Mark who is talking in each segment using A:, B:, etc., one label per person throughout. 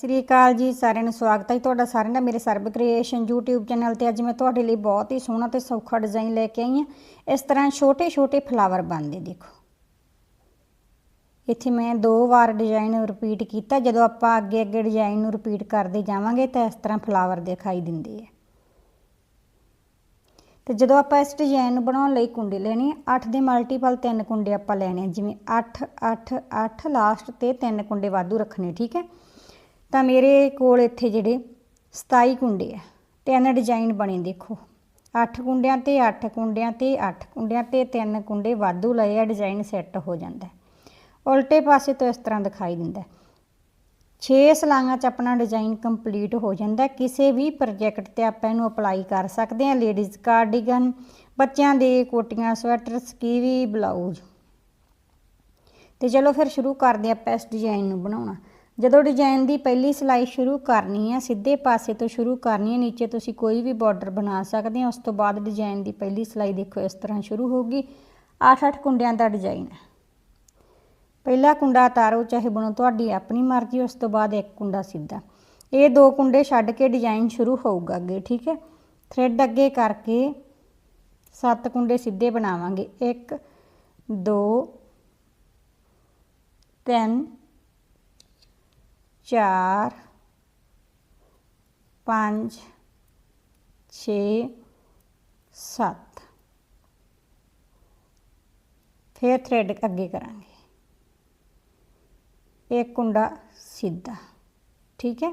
A: ਸ੍ਰੀ ਅਕਾਲ ਜੀ, ਸਾਰਿਆਂ ਨੂੰ ਸਵਾਗਤ ਹੈ ਜੀ ਤੁਹਾਡਾ ਸਾਰਿਆਂ ਦਾ, ਮੇਰੇ ਸਰਬ ਕ੍ਰੀਏਸ਼ਨ YouTube ਚੈਨਲ ਤੇ ਅੱਜ ਮੈਂ ਤੁਹਾਡੇ ਲਈ ਬਹੁਤ ਹੀ ਸੋਹਣਾ ਤੇ ਸੌਖਾ ਡਿਜ਼ਾਈਨ ਲੈ ਕੇ ਆਈ ਹਾਂ। ਇਸ ਤਰ੍ਹਾਂ ਛੋਟੇ ਛੋਟੇ ਫਲਾਵਰ ਬਣਦੇ ਦੇਖੋ। ਇੱਥੇ ਮੈਂ ਦੋ ਵਾਰ ਡਿਜ਼ਾਈਨ ਰਿਪੀਟ ਕੀਤਾ, ਜਦੋਂ ਆਪਾਂ ਅੱਗੇ ਅੱਗੇ ਡਿਜ਼ਾਈਨ ਨੂੰ ਰਿਪੀਟ ਕਰਦੇ ਜਾਵਾਂਗੇ ਤਾਂ ਇਸ ਤਰ੍ਹਾਂ ਫਲਾਵਰ ਦਿਖਾਈ ਦਿੰਦੇ ਆ। ਤੇ ਜਦੋਂ ਆਪਾਂ ਇਸ ਡਿਜ਼ਾਈਨ ਨੂੰ ਬਣਾਉਣ ਲਈ ਕੁੰਡੇ ਲੈਣੇ 8 ਦੇ ਮਲਟੀਪਲ ਤਿੰਨ ਕੁੰਡੇ ਆਪਾਂ ਲੈਣੇ ਆ, ਜਿਵੇਂ 8 8 8 ਲਾਸਟ ਤੇ ਤਿੰਨ ਕੁੰਡੇ ਵਾਧੂ ਰੱਖਣੇ, ਠੀਕ ਹੈ? ਤਾਂ ਮੇਰੇ ਕੋਲ ਇੱਥੇ ਜਿਹੜੇ 27 ਕੁੰਡੇ ਆ ਤਿੰਨ ਡਿਜ਼ਾਈਨ ਬਣੇ ਦੇਖੋ। 8 ਕੁੰਡਿਆਂ ਤੇ 8 ਕੁੰਡਿਆਂ ਤੇ 8 ਕੁੰਡਿਆਂ ਤੇ ਤਿੰਨ ਕੁੰਡੇ ਵਾਧੂ ਲਏ ਆ, ਡਿਜ਼ਾਈਨ ਸੈੱਟ ਹੋ ਜਾਂਦਾ। ਉਲਟੇ ਪਾਸੇ ਤੋਂ ਇਸ ਤਰ੍ਹਾਂ ਦਿਖਾਈ ਦਿੰਦਾ। 6 ਸਲਾਈਆਂ 'ਚ ਆਪਣਾ ਡਿਜ਼ਾਈਨ ਕੰਪਲੀਟ ਹੋ ਜਾਂਦਾ। ਕਿਸੇ ਵੀ ਪ੍ਰੋਜੈਕਟ ਤੇ ਆਪਾਂ ਇਹਨੂੰ ਅਪਲਾਈ ਕਰ ਸਕਦੇ ਹਾਂ। ਲੇਡੀਜ਼ ਕਾਰਡੀਗਨ, ਬੱਚਿਆਂ ਦੇ ਕੋਟੀਆਂ ਸਵੈਟਰ ਸਕੀਵੀ ਬਲਾਊਜ਼। ਤੇ ਚਲੋ ਫਿਰ ਸ਼ੁਰੂ ਕਰਦੇ ਆਪਾਂ ਇਸ ਡਿਜ਼ਾਈਨ ਨੂੰ ਬਣਾਉਣਾ। ਜਦੋਂ ਡਿਜ਼ਾਈਨ ਦੀ ਪਹਿਲੀ ਸਿਲਾਈ ਸ਼ੁਰੂ ਕਰਨੀ ਹੈ, ਸਿੱਧੇ ਪਾਸੇ ਤੋਂ ਸ਼ੁਰੂ ਕਰਨੀ ਹੈ, ਨੀਚੇ ਤੁਸੀਂ ਕੋਈ ਵੀ ਬਾਰਡਰ ਬਣਾ ਸਕਦੇ ਹੋ। ਉਸ ਤੋਂ ਬਾਅਦ ਡਿਜ਼ਾਈਨ ਦੀ ਪਹਿਲੀ ਸਿਲਾਈ ਦੇਖੋ, ਇਸ ਤਰ੍ਹਾਂ ਸ਼ੁਰੂ ਹੋਊਗੀ। 8-8 ਕੁੰਡਿਆਂ ਦਾ ਡਿਜ਼ਾਈਨ ਹੈ। ਪਹਿਲਾ ਕੁੰਡਾ ਤਾਰੋ ਚਾਹੇ ਬਣੋ, ਤੁਹਾਡੀ ਆਪਣੀ ਮਰਜ਼ੀ, ਉਸ ਤੋਂ ਬਾਅਦ ਇੱਕ ਕੁੰਡਾ ਸਿੱਧਾ। ਇਹ ਦੋ ਕੁੰਡੇ ਛੱਡ ਕੇ ਡਿਜ਼ਾਈਨ ਸ਼ੁਰੂ ਹੋਊਗਾ ਅੱਗੇ, ਠੀਕ ਹੈ? ਥ੍ਰੈਡ ਅੱਗੇ ਕਰਕੇ ਸੱਤ ਕੁੰਡੇ ਸਿੱਧੇ ਬਣਾਵਾਂਗੇ। 1 2 3 4 5 6 7 ਫਿਰ ਥ੍ਰੈਡ ਅੱਗੇ ਕਰਾਂਗੇ। ਇੱਕ ਕੁੰਡਾ ਸਿੱਧਾ, ਠੀਕ ਹੈ?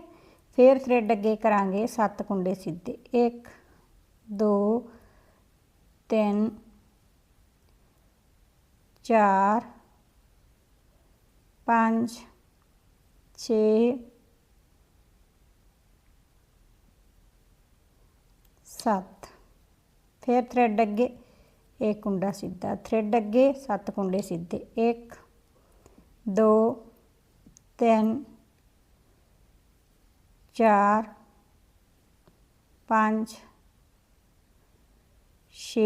A: ਫਿਰ ਥ੍ਰੈਡ ਅੱਗੇ ਕਰਾਂਗੇ ਸੱਤ ਕੁੰਡੇ ਸਿੱਧੇ। 1 2 3 4 5 6 7 ਫਿਰ ਥ੍ਰੈਡ ਅੱਗੇ। ਇੱਕ ਕੁੰਡਾ ਸਿੱਧਾ। ਥ੍ਰੈਡ ਅੱਗੇ ਸੱਤ ਕੁੰਡੇ ਸਿੱਧੇ। 1 2 3 4 5 6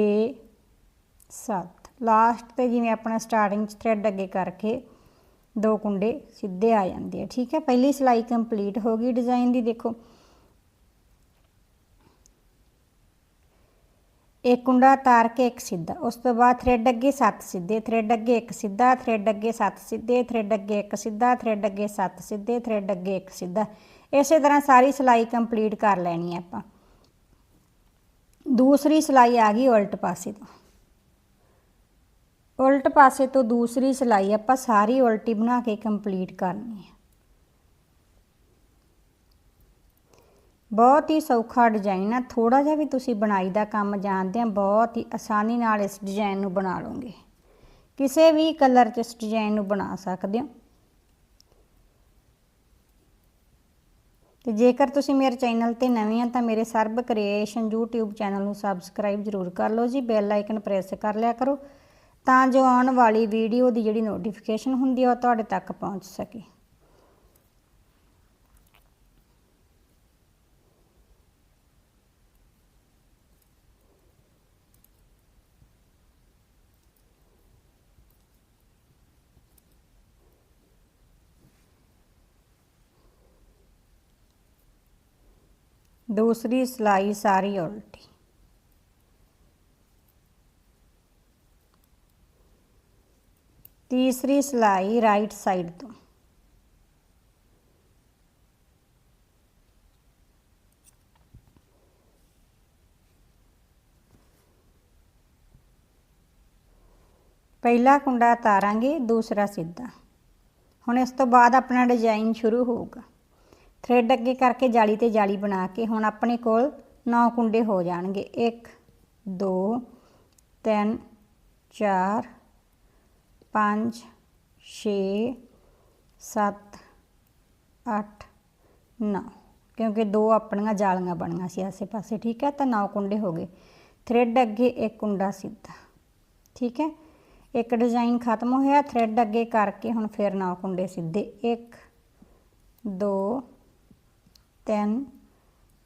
A: 7 ਲਾਸਟ ਤੇ ਜਿਵੇਂ ਆਪਣਾ ਸਟਾਰਟਿੰਗ ਚ ਥ੍ਰੈਡ ਅੱਗੇ ਕਰਕੇ ਦੋ ਕੁੰਡੇ ਸਿੱਧੇ ਆ ਜਾਂਦੇ ਆ, ਠੀਕ ਹੈ? ਪਹਿਲੀ ਸਿਲਾਈ ਕੰਪਲੀਟ ਹੋ ਗਈ ਡਿਜ਼ਾਈਨ ਦੀ, ਦੇਖੋ। ਇੱਕ ਕੁੰਡਾ ਤਾਰ ਕੇ ਇੱਕ ਸਿੱਧਾ, ਉਸ ਤੋਂ ਬਾਅਦ ਥ੍ਰੈਡ ਅੱਗੇ 7 ਸਿੱਧੇ ਥ੍ਰੈਡ ਅੱਗੇ ਇੱਕ ਸਿੱਧਾ ਥ੍ਰੈਡ ਅੱਗੇ 7 ਸਿੱਧੇ ਥ੍ਰੈਡ ਅੱਗੇ ਇੱਕ ਸਿੱਧਾ ਥ੍ਰੈਡ ਅੱਗੇ 7 ਸਿੱਧੇ ਥ੍ਰੈਡ ਅੱਗੇ ਇੱਕ ਸਿੱਧਾ। ਇਸੇ ਤਰ੍ਹਾਂ ਸਾਰੀ ਸਿਲਾਈ ਕੰਪਲੀਟ ਕਰ ਲੈਣੀ ਹੈ ਆਪਾਂ। ਦੂਸਰੀ ਸਿਲਾਈ ਆ ਗਈ ਉਲਟ ਪਾਸੇ ਤੋਂ। ਉਲਟ ਪਾਸੇ ਤੋਂ ਦੂਸਰੀ ਸਿਲਾਈ ਆਪਾਂ ਸਾਰੀ ਉਲਟੀ ਬਣਾ ਕੇ ਕੰਪਲੀਟ ਕਰਨੀ ਹੈ। ਬਹੁਤ ਹੀ ਸੌਖਾ ਡਿਜ਼ਾਈਨ ਆ। ਥੋੜਾ ਜਿਹਾ ਵੀ ਤੁਸੀਂ ਬਣਾਈ ਦਾ ਕੰਮ ਜਾਣਦੇ ਆ, ਬਹੁਤ ਹੀ ਆਸਾਨੀ ਨਾਲ ਇਸ ਡਿਜ਼ਾਈਨ ਨੂੰ ਬਣਾ ਲਓਗੇ। ਕਿਸੇ ਵੀ ਕਲਰ 'ਚ ਇਸ ਡਿਜ਼ਾਈਨ ਨੂੰ ਬਣਾ ਸਕਦੇ ਹੋ। ਤੇ ਜੇਕਰ ਤੁਸੀਂ ਮੇਰੇ ਚੈਨਲ ਤੇ ਨਵੇਂ ਆ, ਤਾਂ ਮੇਰੇ ਸਰਬ ਕ੍ਰੀਏਸ਼ਨ YouTube ਚੈਨਲ ਨੂੰ ਸਬਸਕ੍ਰਾਈਬ ਜ਼ਰੂਰ ਕਰ ਲਓ ਜੀ। ਬੈਲ ਆਈਕਨ ਪ੍ਰੈਸ ਕਰ ਲਿਆ ਕਰੋ। ਤਾਂ ਜੋ ਆਉਣ ਵਾਲੀ ਵੀਡੀਓ ਦੀ ਜਿਹੜੀ ਨੋਟੀਫਿਕੇਸ਼ਨ ਹੁੰਦੀ ਹੈ ਉਹ ਤੁਹਾਡੇ ਤੱਕ ਪਹੁੰਚ ਸਕੇ। ਦੂਸਰੀ ਸਲਾਈ, ਸਾਰੀ ਉਲਟੀ। ਤੀਸਰੀ ਸਲਾਈ ਰਾਈਟ ਸਾਈਡ ਤੋਂ। ਪਹਿਲਾ ਕੁੰਡਾ ਤਾਰਾਂਗੇ, ਦੂਸਰਾ ਸਿੱਧਾ। ਹੁਣ ਇਸ ਤੋਂ ਬਾਅਦ ਆਪਣਾ ਡਿਜ਼ਾਈਨ ਸ਼ੁਰੂ ਹੋਊਗਾ। ਥ੍ਰੈਡ ਅੱਗੇ ਕਰਕੇ ਜਾਲੀ ਤੇ ਜਾਲੀ ਬਣਾ ਕੇ ਹੁਣ ਆਪਣੇ ਕੋਲ 9 ਕੁੰਡੇ ਹੋ ਜਾਣਗੇ। 1 2 3 4 5 6 7 8 9 ਕਿਉਂਕਿ ਦੋ ਆਪਣੀਆਂ ਜਾਲੀਆਂ ਬਣੀਆਂ ਸੀ ਆਸੇ ਪਾਸੇ, ਠੀਕ ਹੈ? ਤਾਂ ਨੌ ਕੁੰਡੇ ਹੋ ਗਏ। ਥ੍ਰੈਡ ਅੱਗੇ ਇੱਕ ਕੁੰਡਾ ਸਿੱਧਾ, ਠੀਕ ਹੈ? ਇੱਕ ਡਿਜ਼ਾਈਨ ਖਤਮ ਹੋਇਆ, ਥ੍ਰੈਡ ਅੱਗੇ ਕਰਕੇ ਹੁਣ ਫਿਰ ਨੌ ਕੁੰਡੇ ਸਿੱਧੇ। 1 2 3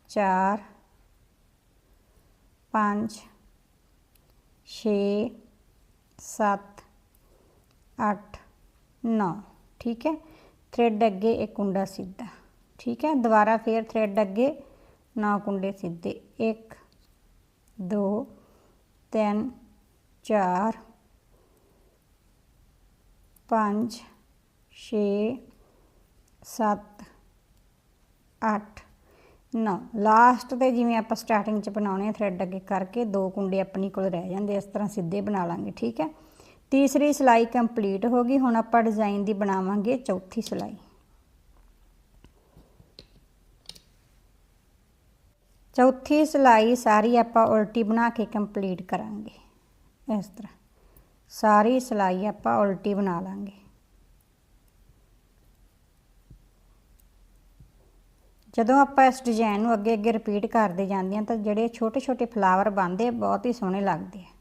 A: 4 5 6 7 8 9 ਠੀਕ ਹੈ? ਥ੍ਰੈਡ ਅੱਗੇ ਇੱਕ ਕੁੰਡਾ ਸਿੱਧਾ, ਠੀਕ ਹੈ? ਦੁਬਾਰਾ ਫੇਰ ਥ੍ਰੈਡ ਅੱਗੇ 9 ਕੁੰਡੇ ਸਿੱਧੇ 1 2 3 4 5 6 7 8 9 ਲਾਸਟ ਤੇ ਜਿਵੇਂ ਆਪਾਂ ਸਟਾਰਟਿੰਗ ਚ ਬਣਾਉਣੇ ਆ ਥ੍ਰੈਡ ਅੱਗੇ ਕਰਕੇ, ਦੋ ਕੁੰਡੇ ਆਪਣੀ ਕੋਲ ਰਹਿ ਜਾਂਦੇ ਇਸ ਤਰ੍ਹਾਂ ਸਿੱਧੇ ਬਣਾ ਲਾਂਗੇ, ਠੀਕ ਹੈ? ਤੀਸਰੀ ਸਿਲਾਈ ਕੰਪਲੀਟ ਹੋ ਗਈ, ਹੁਣ ਆਪਾਂ ਡਿਜ਼ਾਈਨ ਦੀ ਬਣਾਵਾਂਗੇ ਚੌਥੀ ਸਿਲਾਈ। ਚੌਥੀ ਸਿਲਾਈ ਸਾਰੀ ਆਪਾਂ ਉਲਟੀ ਬਣਾ ਕੇ ਕੰਪਲੀਟ ਕਰਾਂਗੇ, ਇਸ ਤਰ੍ਹਾਂ। ਸਾਰੀ ਸਿਲਾਈ ਆਪਾਂ ਉਲਟੀ ਬਣਾ ਲਾਂਗੇ। ਜਦੋਂ ਆਪਾਂ ਇਸ ਡਿਜ਼ਾਈਨ ਨੂੰ ਅੱਗੇ ਅੱਗੇ ਰਿਪੀਟ ਕਰਦੇ ਜਾਂਦੇ ਹਾਂ ਤਾਂ ਜਿਹੜੇ ਛੋਟੇ ਛੋਟੇ ਫਲਾਵਰ ਬਣਦੇ ਬਹੁਤ ਹੀ ਸੋਹਣੇ ਲੱਗਦੇ ਆ।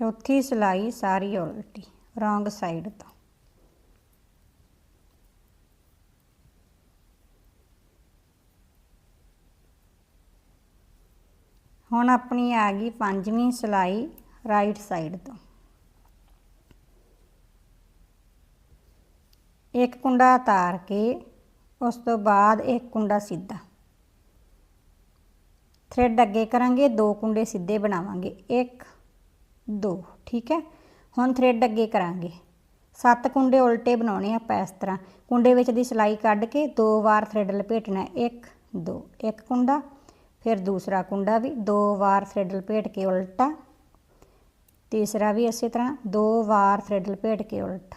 A: ਚੌਥੀ ਸਿਲਾਈ ਸਾਰੀ ਉਲਟੀ, ਰੋਂਗ ਸਾਈਡ ਤੋਂ। ਹੁਣ ਆਪਣੀ ਆ ਗਈ ਪੰਜਵੀਂ ਸਿਲਾਈ ਰਾਈਟ ਸਾਈਡ ਤੋਂ। ਇੱਕ ਕੁੰਡਾ ਉਤਾਰ ਕੇ, ਉਸ ਤੋਂ ਬਾਅਦ ਇੱਕ ਕੁੰਡਾ ਸਿੱਧਾ। ਥ੍ਰੈਡ ਅੱਗੇ ਕਰਾਂਗੇ, ਦੋ ਕੁੰਡੇ ਸਿੱਧੇ ਬਣਾਵਾਂਗੇ। ਇੱਕ ਦੋ, ਠੀਕ ਹੈ? ਹੁਣ ਥ੍ਰੈਡ ਅੱਗੇ ਕਰਾਂਗੇ। ਸੱਤ ਕੁੰਡੇ ਉਲਟੇ ਬਣਾਉਣੇ ਆਪਾਂ ਇਸ ਤਰ੍ਹਾਂ। ਕੁੰਡੇ ਵਿੱਚ ਦੀ ਸਿਲਾਈ ਕੱਢ ਕੇ ਦੋ ਵਾਰ ਥ੍ਰੈਡ ਲਪੇਟਣਾ ਇੱਕ, ਦੋ, ਇੱਕ ਕੁੰਡਾ। ਫਿਰ ਦੂਸਰਾ ਕੁੰਡਾ ਵੀ ਦੋ ਵਾਰ ਥ੍ਰੈਡ ਲਪੇਟ ਕੇ ਉਲਟਾ। ਤੀਸਰਾ ਵੀ ਇਸੇ ਤਰ੍ਹਾਂ, ਦੋ ਵਾਰ ਥ੍ਰੈਡ ਲਪੇਟ ਕੇ ਉਲਟਾ।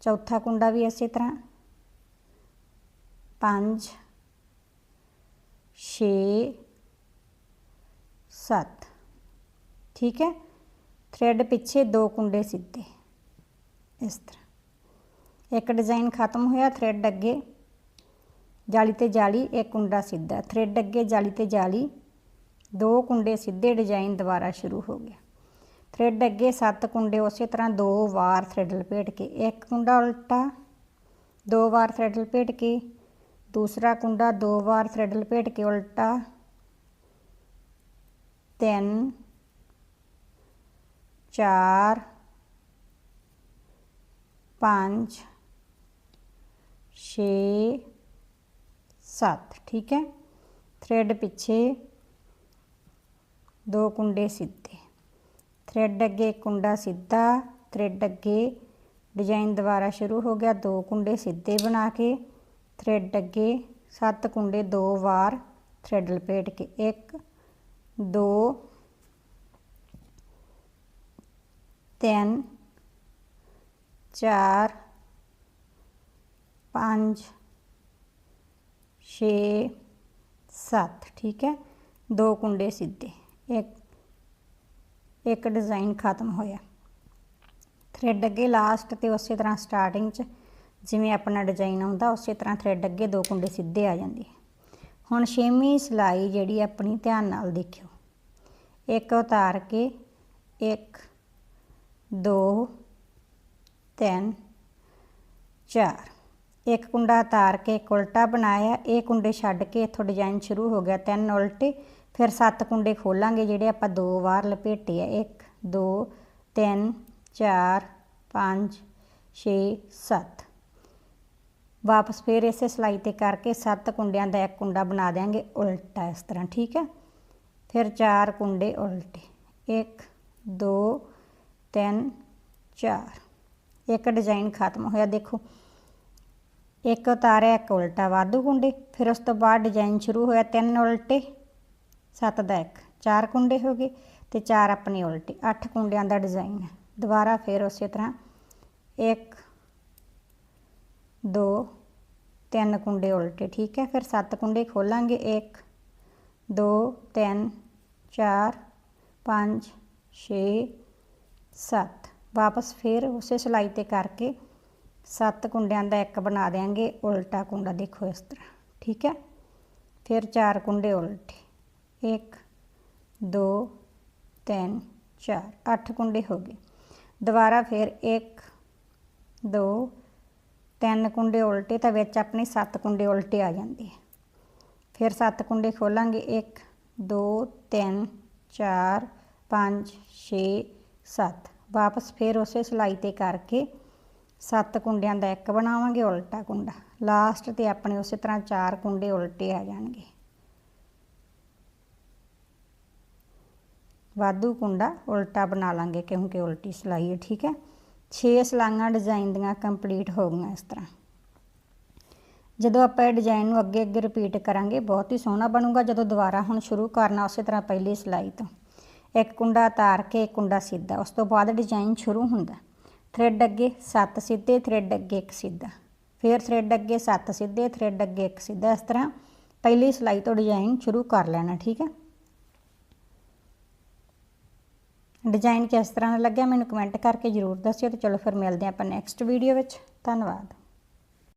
A: ਚੌਥਾ ਕੁੰਡਾ ਵੀ ਇਸੇ ਤਰ੍ਹਾਂ। 5 6 7 ਠੀਕ ਹੈ? ਥ੍ਰੈਡ ਪਿੱਛੇ ਦੋ ਕੁੰਡੇ ਸਿੱਧੇ। ਇਸ ਤਰ੍ਹਾਂ। ਇੱਕ ਡਿਜ਼ਾਈਨ ਖਤਮ ਹੋਇਆ ਥ੍ਰੈਡ ਅੱਗੇ, ਜਾਲੀ ਤੇ ਜਾਲੀ, ਇੱਕ ਕੁੰਡਾ ਸਿੱਧਾ। ਥ੍ਰੈਡ ਅੱਗੇ, ਜਾਲੀ ਤੇ ਜਾਲੀ, ਦੋ ਕੁੰਡੇ ਸਿੱਧੇ ਡਿਜ਼ਾਈਨ ਦੁਬਾਰਾ ਸ਼ੁਰੂ ਹੋ ਗਿਆ। ਥ੍ਰੈਡ ਅੱਗੇ ਸੱਤ ਕੁੰਡੇ, ਉਸੇ ਤਰ੍ਹਾਂ ਦੋ ਵਾਰ ਥ੍ਰੈਡ ਲਪੇਟ ਕੇ। ਇੱਕ ਕੁੰਡਾ ਉਲਟਾ, ਦੋ ਵਾਰ ਥ੍ਰੈਡ ਲਪੇਟ ਕੇ। ਦੂਸਰਾ ਕੁੰਡਾ ਦੋ ਵਾਰ ਥ੍ਰੈਡ ਲਪੇਟ ਕੇ ਉਲਟਾ। ਤਿੰਨ ਚਾਰ ਪੰਜ ਛੇ ਸੱਤ ਠੀਕ ਹੈ ਥ੍ਰੈਡ ਪਿੱਛੇ ਦੋ ਕੁੰਡੇ ਸਿੱਧੇ ਥ੍ਰੈਡ ਅੱਗੇ ਕੁੰਡਾ ਸਿੱਧਾ ਥ੍ਰੈਡ ਅੱਗੇ ਡਿਜ਼ਾਈਨ ਦੁਬਾਰਾ ਸ਼ੁਰੂ ਹੋ ਗਿਆ ਦੋ ਕੁੰਡੇ ਸਿੱਧੇ ਬਣਾ ਕੇ ਥ੍ਰੈਡ ਅੱਗੇ ਸੱਤ ਕੁੰਡੇ ਦੋ ਵਾਰ ਥ੍ਰੈਡ ਲਪੇਟ ਕੇ 1 2 3 4 5 6 7 ਠੀਕ ਹੈ? ਦੋ ਕੁੰਡੇ ਸਿੱਧੇ। ਇੱਕ ਇੱਕ ਡਿਜ਼ਾਈਨ ਖਤਮ ਹੋਇਆ। ਥ੍ਰੈਡ ਅੱਗੇ ਲਾਸਟ ਤੇ ਉਸੇ ਤਰ੍ਹਾਂ ਸਟਾਰਟਿੰਗ 'ਚ ਜਿਵੇਂ ਆਪਣਾ ਡਿਜ਼ਾਈਨ ਆਉਂਦਾ, ਉਸੇ ਤਰ੍ਹਾਂ ਥ੍ਰੈਡ ਅੱਗੇ ਦੋ ਕੁੰਡੇ ਸਿੱਧੇ ਆ ਜਾਂਦੇ ਹੁਣ ਛੇਵੀਂ ਸਿਲਾਈ ਜਿਹੜੀ ਆਪਣੀ ਧਿਆਨ ਨਾਲ ਦੇਖਿਓ। ਇੱਕ ਉਤਾਰ ਕੇ, ਇੱਕ ਦੋ, ਤਿੰਨ, ਚਾਰ। ਇੱਕ ਕੁੰਡਾ ਤਾਰ ਕੇ ਇੱਕ ਉਲਟਾ ਬਣਾਇਆ। ਇਹ ਕੁੰਡੇ ਛੱਡ ਕੇ ਇੱਥੋਂ ਡਿਜ਼ਾਈਨ ਸ਼ੁਰੂ ਹੋ ਗਿਆ। ਤਿੰਨ ਉਲਟੇ, ਫਿਰ ਸੱਤ ਕੁੰਡੇ ਖੋਲਾਂਗੇ ਜਿਹੜੇ ਆਪਾਂ ਦੋ ਵਾਰ ਲਪੇਟੇ ਆ। 1 2 3 4 5 6 7 ਵਾਪਸ ਫਿਰ ਇਸੇ ਸਲਾਈ ਤੇ ਕਰਕੇ ਸੱਤ ਕੁੰਡਿਆਂ ਦਾ ਇੱਕ ਕੁੰਡਾ ਬਣਾ ਦੇਾਂਗੇ ਉਲਟਾ ਇਸ ਤਰ੍ਹਾਂ, ਠੀਕ ਹੈ? ਫਿਰ ਚਾਰ ਕੁੰਡੇ ਉਲਟੇ। 1 2 3 4 ਇੱਕ ਡਿਜ਼ਾਈਨ ਖਤਮ ਹੋਇਆ, ਦੇਖੋ। ਇੱਕ ਉਤਾਰਿਆ, ਇੱਕ ਉਲਟਾ ਵਾਧੂ ਕੁੰਡੇ। ਫਿਰ ਉਸ ਤੋਂ ਬਾਅਦ ਡਿਜ਼ਾਈਨ ਸ਼ੁਰੂ ਹੋਇਆ ਤਿੰਨ ਉਲਟੇ, ਸੱਤ ਦਾ ਇੱਕ। ਚਾਰ ਕੁੰਡੇ ਹੋ ਗਏ ਤੇ ਚਾਰ ਆਪਣੇ ਉਲਟੇ। ਅੱਠ ਕੁੰਡਿਆਂ ਦਾ ਡਿਜ਼ਾਈਨ ਹੈ ਦੁਬਾਰਾ ਫਿਰ ਉਸੇ ਤਰ੍ਹਾਂ ਇੱਕ, ਦੋ, ਤਿੰਨ ਕੁੰਡੇ ਉਲਟੇ। ਠੀਕ ਹੈ, ਫਿਰ ਸੱਤ ਕੁੰਡੇ ਖੋਲਾਂਗੇ। 1 2 3 4 5 6 7 ਵਾਪਸ ਫਿਰ ਉਸੇ ਸਿਲਾਈ ਤੇ ਕਰਕੇ ਸੱਤ ਕੁੰਡਿਆਂ ਦਾ ਇੱਕ ਬਣਾ ਦੇਾਂਗੇ ਉਲਟਾ ਕੁੰਡਾ ਦੇਖੋ ਇਸ ਤਰ੍ਹਾਂ, ਠੀਕ ਹੈ? ਫਿਰ ਚਾਰ ਕੁੰਡੇ ਉਲਟੇ। 1 2 3 4 8 ਕੁੰਡੇ ਹੋ ਗਏ। ਦੁਬਾਰਾ ਫਿਰ 1 2 ਤਿੰਨ ਕੁੰਡੇ ਉਲਟੇ ਤਾਂ ਵਿੱਚ ਆਪਣੇ 7 ਕੁੰਡੇ ਉਲਟੇ ਆ ਜਾਂਦੇ ਆ। ਫਿਰ 7 ਕੁੰਡੇ ਖੋਲਾਂਗੇ। 1 2 3 4 5 6 7 ਵਾਪਸ ਫਿਰ ਉਸੇ ਸਿਲਾਈ ਤੇ ਕਰਕੇ 7 ਕੁੰਡਿਆਂ ਦਾ ਇੱਕ ਬਣਾਵਾਂਗੇ, ਉਲਟਾ ਕੁੰਡਾ। ਲਾਸਟ ਤੇ ਆਪਣੇ ਉਸੇ ਤਰ੍ਹਾਂ 4 ਕੁੰਡੇ ਉਲਟੇ ਆ ਜਾਣਗੇ। ਵਾਧੂ ਕੁੰਡਾ ਉਲਟਾ ਬਣਾ ਲਾਂਗੇ ਕਿਉਂਕਿ ਉਲਟੀ ਸਿਲਾਈ ਹੈ, ਠੀਕ ਹੈ? 6 ਸਲਾਈਆਂ ਡਿਜ਼ਾਈਨ ਦੀਆਂ ਕੰਪਲੀਟ ਹੋ ਗਈਆਂ ਇਸ ਤਰ੍ਹਾਂ। ਜਦੋਂ ਆਪਾਂ ਇਹ ਡਿਜ਼ਾਈਨ ਨੂੰ ਅੱਗੇ ਅੱਗੇ ਰਿਪੀਟ ਕਰਾਂਗੇ, ਬਹੁਤ ਹੀ ਸੋਹਣਾ ਬਣੂਗਾ ਜਦੋਂ ਦੁਬਾਰਾ ਹੁਣ ਸ਼ੁਰੂ ਕਰਨਾ ਉਸੇ ਤਰ੍ਹਾਂ ਪਹਿਲੀ ਸਲਾਈ ਤੋਂ। ਇੱਕ ਕੁੰਡਾ ਤਾਰ ਕੇ ਇੱਕ ਕੁੰਡਾ ਸਿੱਧਾ, ਉਸ ਤੋਂ ਬਾਅਦ ਡਿਜ਼ਾਈਨ ਸ਼ੁਰੂ ਹੁੰਦਾ। ਥ੍ਰੈਡ ਅੱਗੇ 7 ਸਿੱਧੇ ਥ੍ਰੈਡ ਅੱਗੇ ਇੱਕ ਸਿੱਧਾ। ਫਿਰ ਥ੍ਰੈਡ ਅੱਗੇ 7 ਸਿੱਧੇ ਥ੍ਰੈਡ ਅੱਗੇ ਇੱਕ ਸਿੱਧਾ। ਇਸ ਤਰ੍ਹਾਂ ਪਹਿਲੀ ਸਿਲਾਈ ਤੋਂ ਡਿਜ਼ਾਈਨ ਸ਼ੁਰੂ ਕਰ ਲੈਣਾ, ਠੀਕ ਹੈ? ਡਿਜ਼ਾਈਨ ਕਿਸ ਤਰ੍ਹਾਂ ਦਾ ਲੱਗਿਆ, ਮੈਨੂੰ ਕਮੈਂਟ ਕਰਕੇ ਜਰੂਰ ਦੱਸਿਓ ਤੇ ਚਲੋ ਫਿਰ ਮਿਲਦੇ ਹਾਂ ਆਪਾਂ ਨੈਕਸਟ ਵੀਡੀਓ ਵਿੱਚ। ਧੰਨਵਾਦ।